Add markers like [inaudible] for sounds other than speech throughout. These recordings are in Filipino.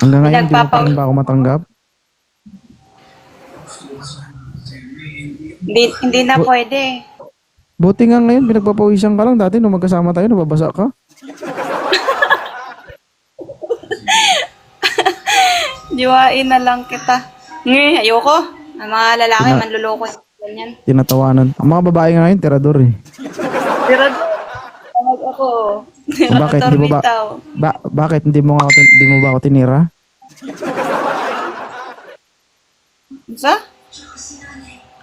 Hanggang ngayon, hindi mo pa rin ba ako matanggap? Hindi, hindi na pwede. Buti nga ngayon, pinagpapawisan ka lang. Dati nung magkasama tayo, nababasa ka. [laughs] Diwain na lang kita. Ngi, ayoko. Ang mga lalaki, Tina- manluloko. Ganyan. Tinatawanan. Ang mga babae nga ngayon, tirador eh. Pero, tawag ako. Bakit? Hindi mo ba, ba bakit hindi mo, ako, hindi mo ba ako tinira? Sa?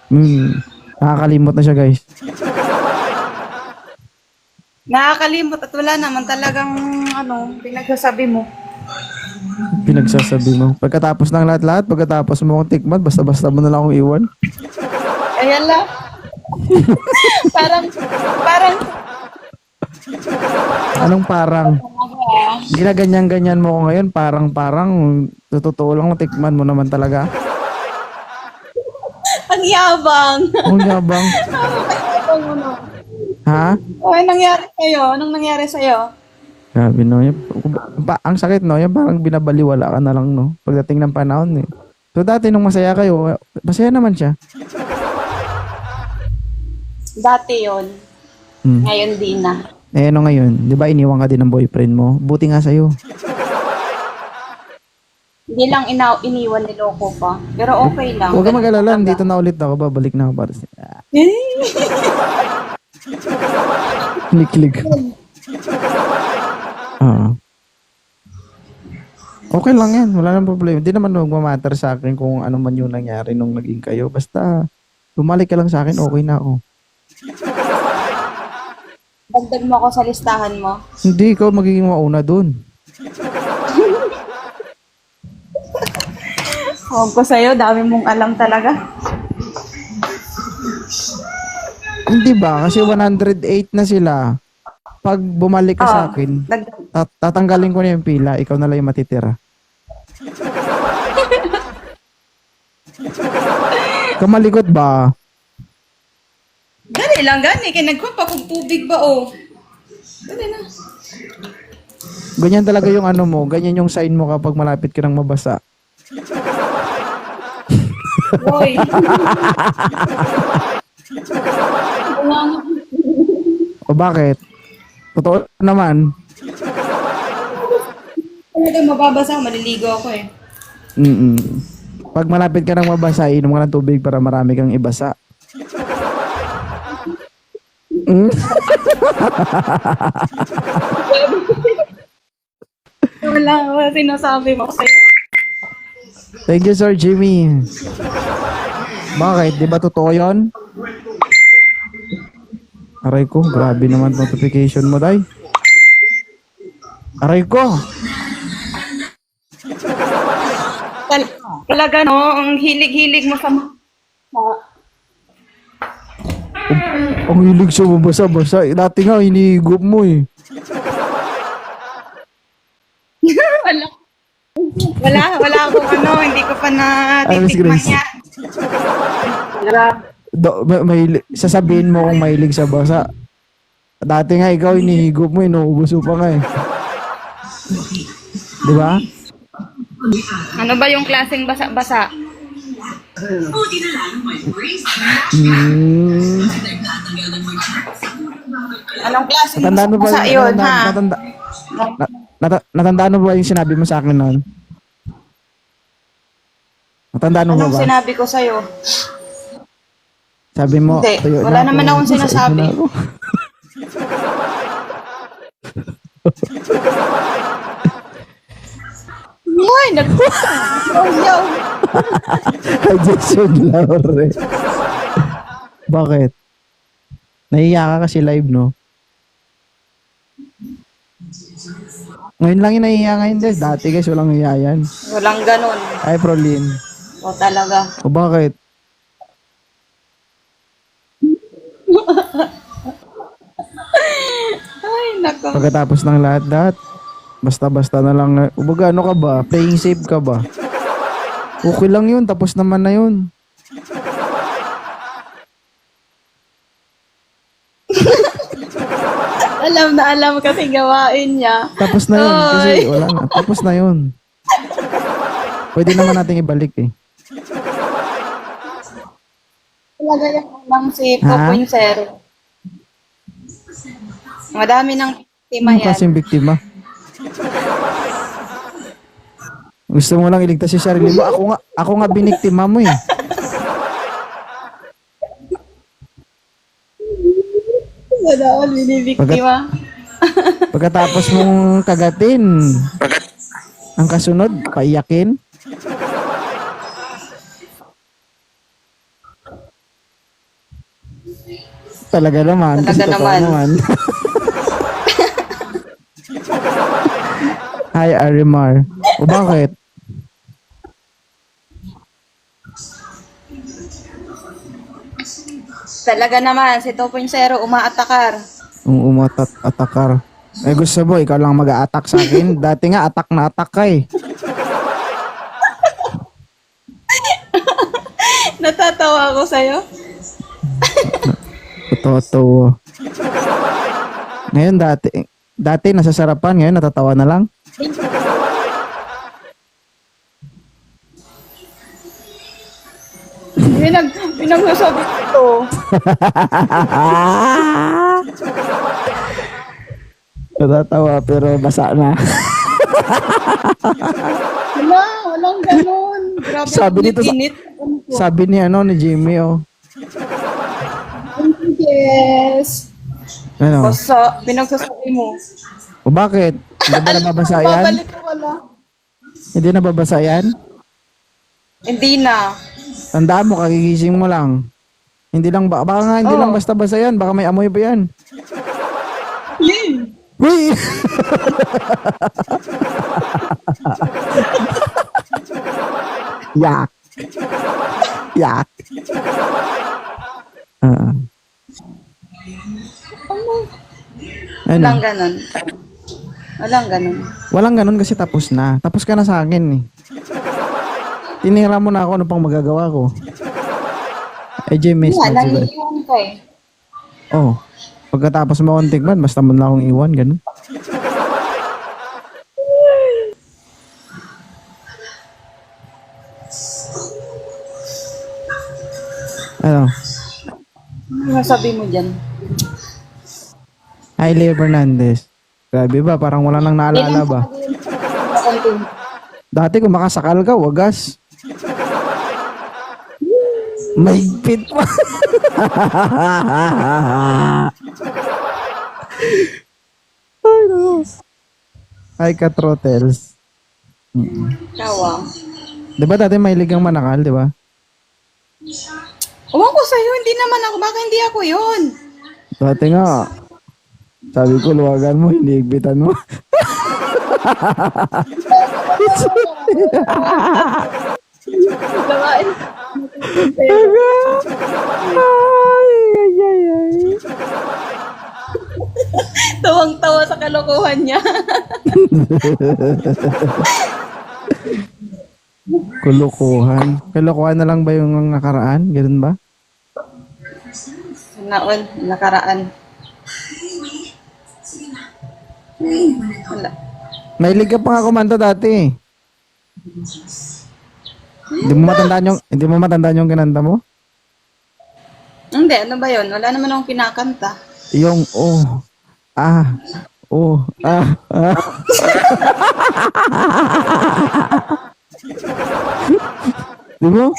Hmm. Nakakalimot na siya, guys. Nakakalimot at wala naman talagang ano, pinagsasabi mo. Pinagsasabi mo. Pagkatapos ng lahat-lahat, pagkatapos mo akong tikman, basta-basta mo na lang akong iwan. Ayan lang. [laughs] parang, parang, Anong parang? Ginaganyan-ganyan mo ko ngayon, parang-parang, totoo lang, tikman mo naman talaga. ang yabang. Ang yabang. Ha? O, anong nangyari sa'yo? Anong nangyari sa'yo? Grabe no. Yan, ba, ang sakit no, yan parang binabaliwala ka na lang no. Pagdating ng panahon eh. So dati nung masaya kayo, masaya naman siya. Dati yon Hmm. Ngayon di na. Eh ano ngayon, di ba iniwan ka din ng boyfriend mo? Buti nga sa'yo. Hindi lang ina iniwan niloko pa. Pero okay lang. Huwag ka mag-alala, dito na ulit ako, babalik na ako para sa... [laughs] Klik-klik. Oo. Okay lang yan, wala nang problema. Hindi naman magmamatter sa akin kung ano man yung nangyari nung naging kayo. Basta, bumalik ka lang sa akin, okay na ako. Dagdag mo ako sa listahan mo. Hindi, ikaw magiging mauna dun. Huwag ko sa'yo, dami mong alam talaga. Hindi ba? Kasi 108 na sila. Pag bumalik ka sa Oo. akin, Dagdag. tat- tatanggalin ko na yung pila, ikaw na lang yung matitira. [laughs] Kamalikot ba? Dali lang, gani. Kaya nagkuha pa kung tubig ba, oh. Dali na. Ganyan talaga yung ano mo, ganyan yung sign mo kapag malapit ka ng mabasa. Boy. O bakit? Totoo naman. Talaga mababasa, maliligo ako eh. Mm Pag malapit ka ng mabasa, inom ka ng tubig para marami kang ibasa. Mm? [laughs] Wala, wala sinasabi mo sa'yo. Thank you, Sir Jimmy. Bakit? Di ba totoo yun? Aray ko, grabe naman notification mo, day. Aray ko! Tal- talaga, no? Ang hilig-hilig mo sa... ma- sa- Ang hilig sa mabasa-basa. Dati nga, hinihigop mo eh. [laughs] wala. Wala, wala akong ano, hindi ko pa na Miss titikman yan. Grabe. Do, may, may, sasabihin mo kung mahilig sa basa. Dati nga, ikaw hinihigop mo, inuubos mo pa nga eh. Di ba? Ano ba yung klaseng basa-basa? Hmm. Anong klaseng Natandaan mo ba, basa yun, natanda, ha? natanda, na, nata- natandaan mo ba yung sinabi mo sa akin noon? Natandaan mo ba Anong ba? sinabi ko sa'yo? Sabi mo, Hindi, tuyo wala na naman ako, akong sa sinasabi. na ako. Nag... oh, [laughs] yo. Kay Jason Laure. Bakit? Nahiya ka kasi live, no? Ngayon lang yung nahiya ngayon, guys. Dati, guys, walang hiya yan. Walang ganun. Ay, Prolin. O talaga. O bakit? Ay, nako. Pagkatapos ng lahat-lahat, basta-basta na lang. Ubaga, ano ka ba? Playing safe ka ba? Okay lang yun. Tapos naman na yun. [laughs] Alam na alam kasi gawain niya. Tapos na yun. Kasi Oy. wala na. Tapos na yun. Pwede naman nating ibalik eh. Talaga yan lang si Ha? 2.0. Madami ng tema Ano yan. kasing biktima? Gusto mo lang iligtas si sarili mo. Ako nga, ako nga biniktima mo eh. Wala ako binibiktima. Pagkatapos mong kagatin, ang kasunod, paiyakin. Talaga naman. Talaga totoo naman. [laughs] Hi, Arimar. O bakit? Talaga naman, si 2.0 umaatakar. Ang umatat atakar. Eh gusto mo, ikaw lang mag-a-attack sa akin. [laughs] Dati nga, attack na attack ka eh. [laughs] Natatawa ako sa'yo. [laughs] Totoo. Ngayon dati, dati nasasarapan, ngayon natatawa na lang. Pinag, pinagsasabi ko. [laughs] Natatawa pero basa na. [laughs] Wala, walang ganun. Grabe, Sabi dito sa-. Sabi ni ano ni Jimmy oh. Yes. Ano? Basta, pinagsasabi mo. O bakit? Hindi ba nababasa yan? Babalik wala. Hindi nababasa yan? Hindi na. Tandaan mo, kagigising mo lang. Hindi lang ba, baka nga hindi Oo. lang basta-basta yan, baka may amoy pa yan. Yay! Uy! [laughs] Yak. Yak. Ah. ano? Walang ganun. Walang ganun. Walang ganun kasi tapos na. Tapos ka na sa akin eh. Tinira mo na ako ano pang magagawa ko. Eh, James, Nga, diba? nangiiwan ka eh. Oh. Pagkatapos mo akong tigman, basta mo na akong iwan, ganun. Ano? Ano masabi mo dyan? Hi, Leo Fernandez. Grabe ba? Parang wala nang naalala ba? Dati kung makasakal ka, wagas. Mahigpit pa. Ay, no. Hi, Katrotels. Kawa. Di ba dati mahilig kang manakal, di ba? Uwan ko sa'yo, hindi naman ako. Baka hindi ako yun. Dati nga, sabi ko, luwagan mo, hinihigpitan mo. [laughs] [laughs] Gawain. Ay, ay, ay, ay. Tawang-tawa sa kalokohan niya. Kulukuhan. Kulukuhan na lang ba yung nakaraan? Ganun ba? Naon, nakaraan. Wala. Mahilig ka pa nga kumanta dati. Hindi mo matandaan yung, hindi mo matandaan yung kinanta mo? Hindi, ano ba yun? Wala naman akong kinakanta. Yung, oh, ah, oh, ah, ah. [laughs] Di mo?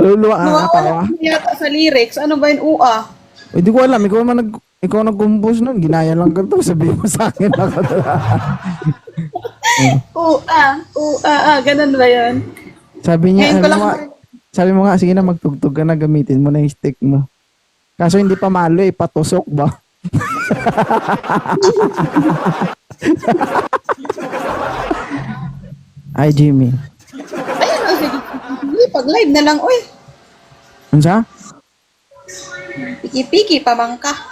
Luluwa Nawawala tawa. yata sa lyrics. Ano ba yun? Ua. Hindi ko alam, ikaw man nag, ikaw nag-compose nun, ginaya lang ka to, sabihin mo sa akin ako Ua. Ua. Ah, ganun ba yun? Sabi niya, Ngayon ko sabi lang mo, nga- sabi mo nga, sige na magtugtog ka na, gamitin mo na yung stick mo. Kaso hindi pa malo eh, patusok ba? [laughs] Ay, Jimmy. Ayun, oh, sige. Sige, Pag live na lang, uy. Ano sa? Piki-piki, pamangka.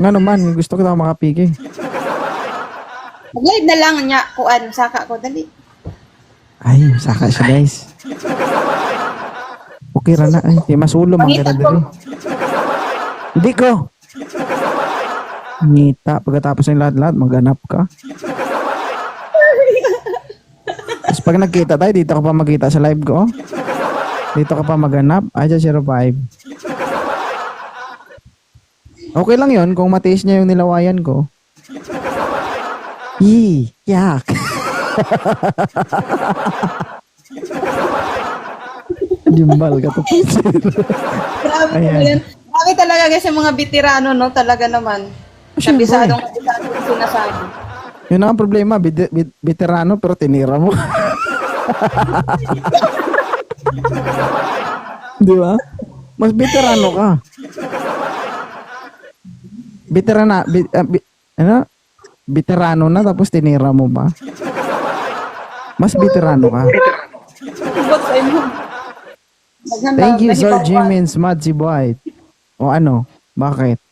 Nga naman, gusto ko na makapiki. Pag live na lang niya, kuan, saka ko, dali. Ay, saka siya guys. Okay ra na. Ay, di masulo man Pangita ka ko. dali. Hindi ko. Ngita. Pagkatapos ng lahat-lahat, maghanap ka. Tapos pag nagkita tayo, dito ka pa magkita sa live ko. Dito ka pa maganap. Aja 05. Okay lang yon kung matiis niya yung nilawayan ko. Yee, yak. [laughs] Gimbal ka to. Grabe Ayan. Ayan. Grabe talaga kasi mga veterano, no? Talaga naman. Siyempre. Kabisadong kabisado yung sinasabi. Yun ang problema, bit- bit- veterano pero tinira mo. [laughs] Di ba? Mas veterano ka. Veterana, bi, ah, bi- ano? Veterano na tapos tinira mo pa. Mas veterano ka. Thank you, Sir. Jimin Smadzi Boy. O ano? Bakit?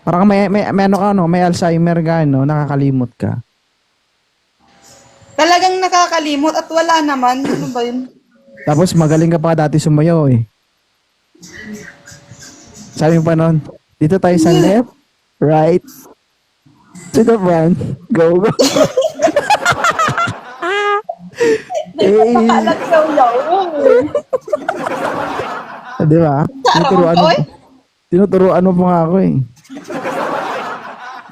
Parang may, may, may ano ka, no? May Alzheimer ka, no? Nakakalimot ka. Talagang nakakalimot at wala naman. Ano ba yun? Tapos magaling ka pa dati sumayaw eh. Sabi mo pa nun, dito tayo sa left, right, to the front, go, go. eh, [laughs] yaw. di ba? Tinuturuan mo, Oy. tinuturuan mo pa nga ako eh.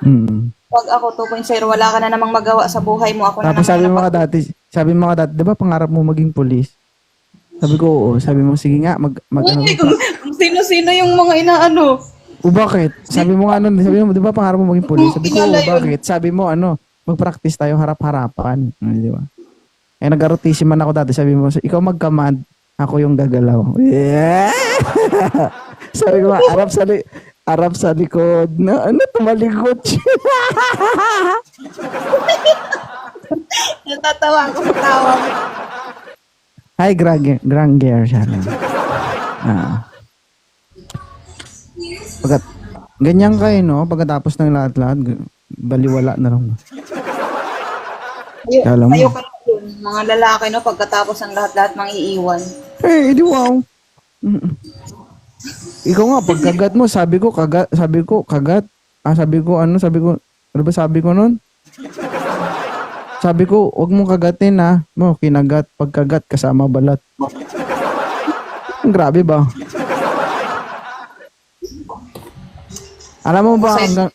Hmm. Pag ako 2.0, wala ka na namang magawa sa buhay mo. Ako Tapos na sabi mo ka dati, sabi mo ka dati, di ba pangarap mo maging pulis? Sabi ko, oo. Sabi mo, sige nga, mag, mag ano, sino-sino yung mga inaano. O bakit? Sabi mo nga nun, sabi mo, di ba pangarap mo maging pulis? Sabi ko, Kilala "Oo, yun." bakit? Sabi mo, ano, mag-practice tayo harap-harapan. Ah, di ba? Eh, nag-rotation man ako dati. Sabi mo, ikaw mag-command, ako yung gagalaw. Yeah! [laughs] sabi ko, harap sa, li- harap sa likod. Na, ano, tumalikod siya. [laughs] Natatawa ako sa tawa. Hi, Grang- Granger siya. Ah. Pagkat, ganyan kayo, no? Pagkatapos ng lahat-lahat, baliwala na lang. Ayo, Kala mo. ayo ka yun. Mga lalaki, no? Pagkatapos ng lahat-lahat, mang iiwan. Eh, di wow. Mm. Ikaw nga, pagkagat mo, sabi ko, kagat, sabi ko, kagat. Ah, sabi ko, ano, sabi ko, ano ba sabi ko nun? Sabi ko, wag mong kagatin ha. Mo, kinagat, pagkagat, kasama balat. Ang grabe ba? Alam mo ba hanggang,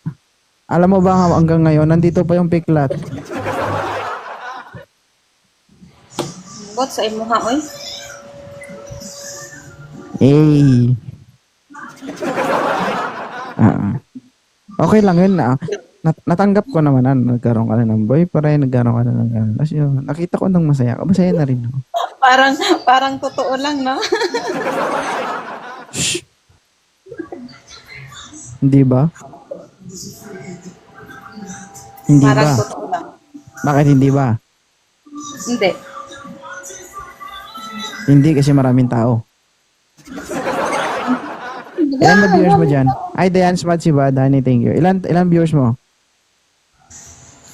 alam mo ba hanggang ngayon, nandito pa yung piklat. Bot sa imo ha, oy. Eh. Ah. Okay lang yun na. Nat- natanggap ko naman na nagkaroon ka na ng boyfriend, nagkaroon ka na ng. Tapos yun, nakita ko nang masaya ka. Masaya na rin ako. Parang, parang totoo lang, no? Hindi ba? Hindi parang ba? totoo lang. Bakit hindi ba? Hindi. Hindi kasi maraming tao. Ilan na viewers mo dyan? Ay, Dayan Smart si ba? Danny, thank you. Ilan, ilan viewers mo?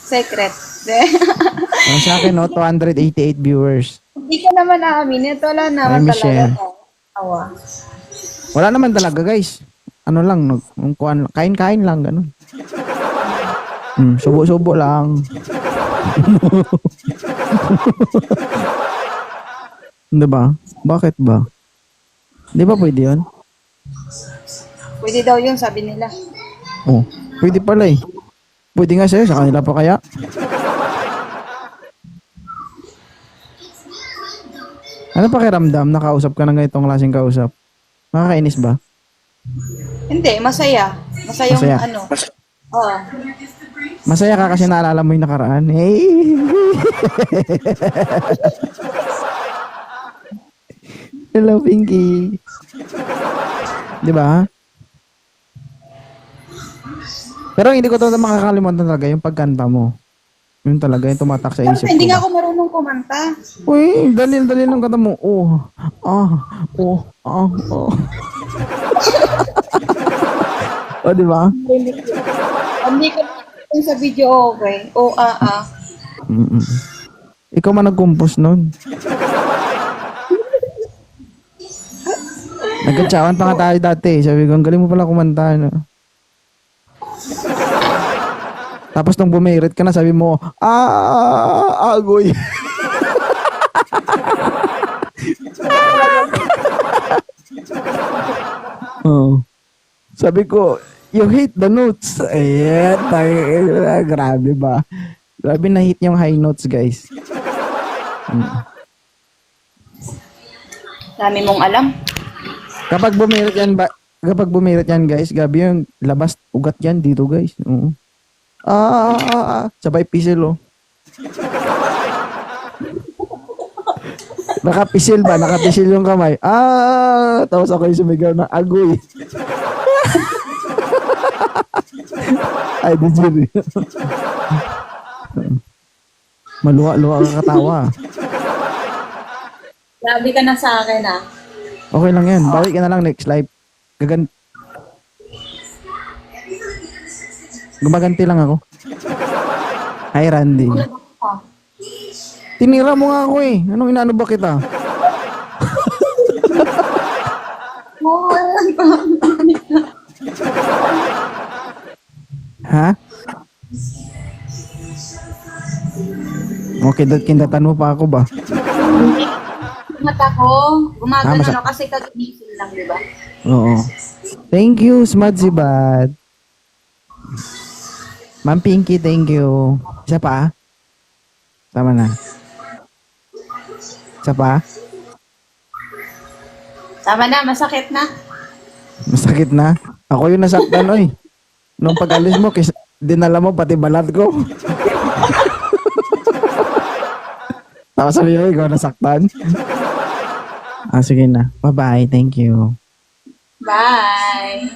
Secret. [laughs] Ang sa akin, no, 288 viewers. Hindi ka naman aamin. Ito wala naman Ay, Michelle. talaga. Awa. Wala naman talaga, guys. Ano lang, kung kuan, kain-kain lang, ganun. Hmm, subo-subo lang. [laughs] Di ba? Bakit ba? Di ba pwede yun? Pwede daw yun, sabi nila. Oh, pwede pala eh. Pwede nga sa'yo, sa kanila pa kaya? Ano pakiramdam? Nakausap ka ng ganitong klaseng kausap? Makakainis ba? Hindi, masaya. Masaya yung Masaya. ano. Oo. Masaya ka kasi naalala mo yung nakaraan. Hey! [laughs] Hello, Pinky. Di ba? Pero hindi ko to makakalimutan talaga yung pagkanta mo. Yun talaga yung tumatak sa isip Pero hindi ko. nga ako marunong kumanta. Uy, dali-dali ng kanta mo. Oh, ah, oh, ah, oh. [laughs] o, di ba? Hindi ko. Sa video okay. O, ah, ah. Mm-mm. Ikaw man nag-compose nun. Nagkatsawan pa nga tayo dati. Sabi ko, ang galing mo pala kumanta. No? Tapos nung bumirit ka na, sabi mo, ah, agoy. [laughs] oh. Sabi ko, you hate the notes. Ayan, tayo, grabe ba? Grabe na hit yung high notes, guys. Dami mong alam. Kapag bumirit yan, ba, kapag bumirit yan, guys, gabi yung labas, ugat yan dito, guys. Oo. Ah, ah, ah, ah. Sabay pisil, oh. Nakapisil ba? Nakapisil yung kamay. Ah, tapos ako yung sumigaw na agoy. [laughs] Ay, di sorry. Maluwa-luwa ka katawa. Grabe ka na sa akin ah. Okay lang yan. Balik ka na lang next live. Gagan... Gumaganti lang ako. Hi, Randy. Tinira mo nga ako eh. Anong inaano ba kita? [laughs] ha? Okay, dot kindatan mo pa ako ba? Mata ko, gumagano Ah, masa- na kasi kagigising lang, di ba? Oo. Thank you, Smudgy Bad. Ma'am Pinky, thank you. Isa pa? Tama na. Isa pa? Tama na, masakit na. Masakit na. Ako yung nasaktan, oy. Nung pag-alis mo, kis dinala mo pati balat ko. [laughs] Tapos sabi mo, ikaw nasaktan. ah, sige na. Bye-bye. Thank you. Bye!